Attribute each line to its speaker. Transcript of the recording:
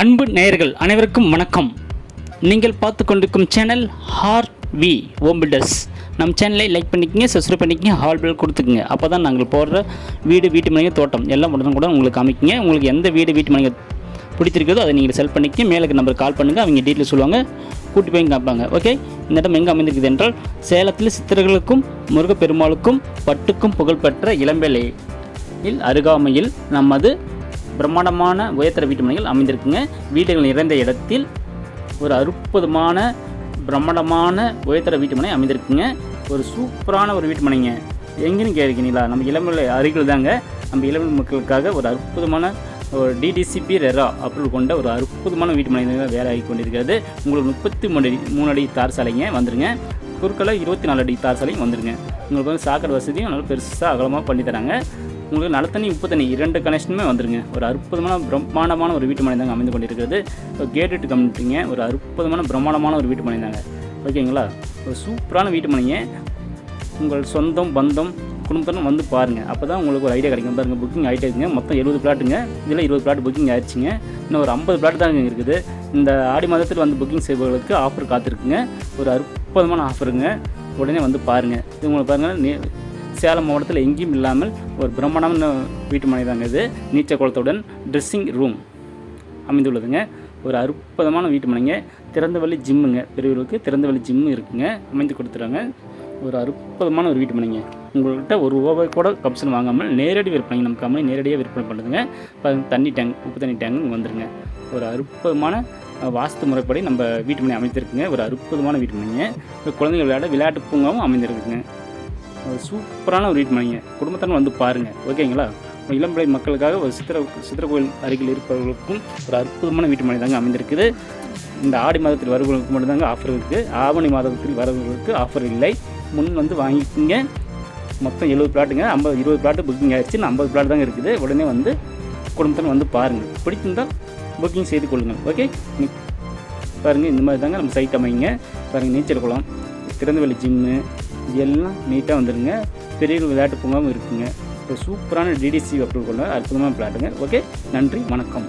Speaker 1: அன்பு நேயர்கள் அனைவருக்கும் வணக்கம். நீங்கள் பார்த்து கொண்டிருக்கும் சேனல் ஹார் வி ஓம் பில்டர்ஸ் நம்ம சேனலை லைக் பண்ணிக்கங்க சப்ஸ்கிரைப் பண்ணிக்கங்க ஹால் பில் கொடுத்துக்குங்க. அப்போ தான் நாங்கள் போடுற வீடு வீட்டு மனைங்க தோட்டம் எல்லாம் உடனே கூட உங்களுக்கு அமைக்குங்க உங்களுக்கு எந்த வீடு வீட்டு மனைங்க பிடிச்சிருக்கதோ அதை நீங்கள் செல் பண்ணிக்க மேலுக்கு நம்பர் கால் பண்ணுங்கள் அவங்க டீட்டெயில் சொல்லுவாங்க. கூட்டி போய் காப்பாங்க ஓகே இந்த இடம் எங்கே அமைந்திருக்குது என்றால் சேலத்தில் சித்தர்களுக்கும் முருகப்பெருமாளுக்கும் பட்டுக்கும் புகழ்பெற்ற இளம்பெல்லையில் அருகாமையில் நமது பிரம்மாண்டமான உயர்த்தர வீட்டுமனைகள் அமைந்திருக்குங்க. வீடுகள் நிறைந்த இடத்தில் ஒரு அற்புதமான பிரம்மாண்டமான உயர்த்தர வீட்டுமனை அமைந்திருக்குங்க. ஒரு சூப்பரான ஒரு வீட்டுமனைங்க எங்கேன்னு கேட்குறீங்களா நம்ம இளமலை அருகில் தாங்க. நம்ம இளமலை மக்களுக்காக ஒரு அற்புதமான ஒரு டிடிசிபி ரெரா அப்ரூவல் கொண்ட ஒரு அற்புதமான வீட்டுமனை வேலை ஆகி கொண்டிருக்கிறது. உங்களுக்கு முப்பத்தி மூணு அடி மூணு அடி தார் சாலைங்க வந்துருங்க. குறுக்களை இருபத்தி நாலு அடி தார் சாலையும் வந்துருங்க. உங்களுக்கு வந்து சாக்கடை வசதியும் நல்லா பெருசாக அகலமாக பண்ணி தராங்க. உங்களுக்கு நல்ல தண்ணி உப்பு தண்ணி இரண்டு கனெக்ஷனுமே வந்துருங்க. ஒரு அற்புதமான பிரம்மாண்டமான ஒரு வீட்டு மனை தாங்க அமைந்து கொண்டிருக்கிறது. கேட்டட் கம்யூனிட்டிங்க ஒரு அற்புதமான பிரம்மாண்டமான ஒரு வீட்டு மனை தாங்க ஓகேங்களா? ஒரு சூப்பரான வீட்டு மனைங்க. உங்கள் சொந்தம் பந்தம் குடும்பத்திலும் வந்து பாருங்கள் அப்போ தான் உங்களுக்கு ஒரு ஐடியா கிடைக்கும். பாருங்கள் புக்கிங் ஆகிட்டே இருக்குங்க மொத்தம் எழுபது பிளாட்டுங்க இதில் இருபது பிளாட் புக்கிங் ஆயிடுச்சுங்க இன்னும் ஒரு ஐம்பது பிளாட் தாங்க இருக்குது. இந்த ஆடி மாதத்தில் வந்து புக்கிங் செய்பவர்களுக்கு ஆஃபர் காத்திருக்குங்க. ஒரு அற்புதமான ஆஃபருங்க உடனே வந்து பாருங்கள் இது உங்களுக்கு பாருங்கள் சேலம் மாவட்டத்தில் எங்கேயும் இல்லாமல் ஒரு பிரம்மாண்டமான வீட்டு மனை தாங்க இது. நீச்சல் குளத்துடன் ட்ரெஸ்ஸிங் ரூம் அமைந்துள்ளதுங்க. ஒரு அற்புதமான வீட்டு மனைங்க. திறந்தவெளி ஜிம்முங்க பெரியவர்களுக்கு திறந்தவெளி ஜிம்மு இருக்குங்க. அமைந்து கொடுத்துறாங்க. ஒரு அற்புதமான ஒரு வீட்டு மனைங்க. உங்கள்கிட்ட ஒரு ரூபாய் கூட கமிஷன் வாங்காமல் நேரடி விற்பனை நம்ம கம்பெனி நேரடியாக விற்பனை பண்ணுதுங்க. இப்போ தண்ணி டேங்க் உப்பு தண்ணி டேங்க் வந்துருங்க. ஒரு அற்புதமான வாஸ்து முறைப்படி நம்ம வீட்டு மனை அமைத்திருக்குங்க ஒரு அற்புதமான வீட்டு மனைங்க. இப்போ குழந்தைகள் விளையாட விளையாட்டு பூங்காவும் அமைந்திருக்குங்க. சூப்பரான ஒரு வீட்டு பண்ணிங்க குடும்பத்தான வந்து பாருங்கள் ஓகேங்களா? இளம்பிள்ளை மக்களுக்காக ஒரு சித்திர சித்திர கோயில் அருகில் இருப்பவர்களுக்கும் ஒரு அற்புதமான வீட்டு மனை தாங்க அமைந்திருக்குது. இந்த ஆடி மாதத்தில் வருபவர்களுக்கு மட்டும்தாங்க ஆஃபர் இருக்குது ஆவணி மாதத்தில் வரவர்களுக்கு ஆஃபர் இல்லை. முன் வந்து வாங்கிக்கோங்க. மொத்தம் எழுபது பிளாட்டுங்க ஐம்பது இருபது பிளாட்டு புக்கிங் ஆயிடுச்சு. ஐம்பது பிளாட் தாங்க இருக்குது. உடனே வந்து குடும்பத்தில் வந்து பாருங்கள் பிடிச்சிருந்தால் புக்கிங் செய்து கொள்ளுங்கள். ஓகே? பாருங்கள் இந்த மாதிரி தாங்க நம்ம சைட் அமைங்க. பாருங்கள் நீச்சல் குளம் திறந்தவெளி ஜிம்மு எல்லாம் நீட்டாக வந்துடுங்க பெரிய விளையாட்டு பூங்காவும் இருக்குங்க. இப்போ சூப்பரான டிடிசி அப்ரூவ் கொள்ள அற்புதமான பிளாட்டுங்க ஓகே நன்றி வணக்கம்.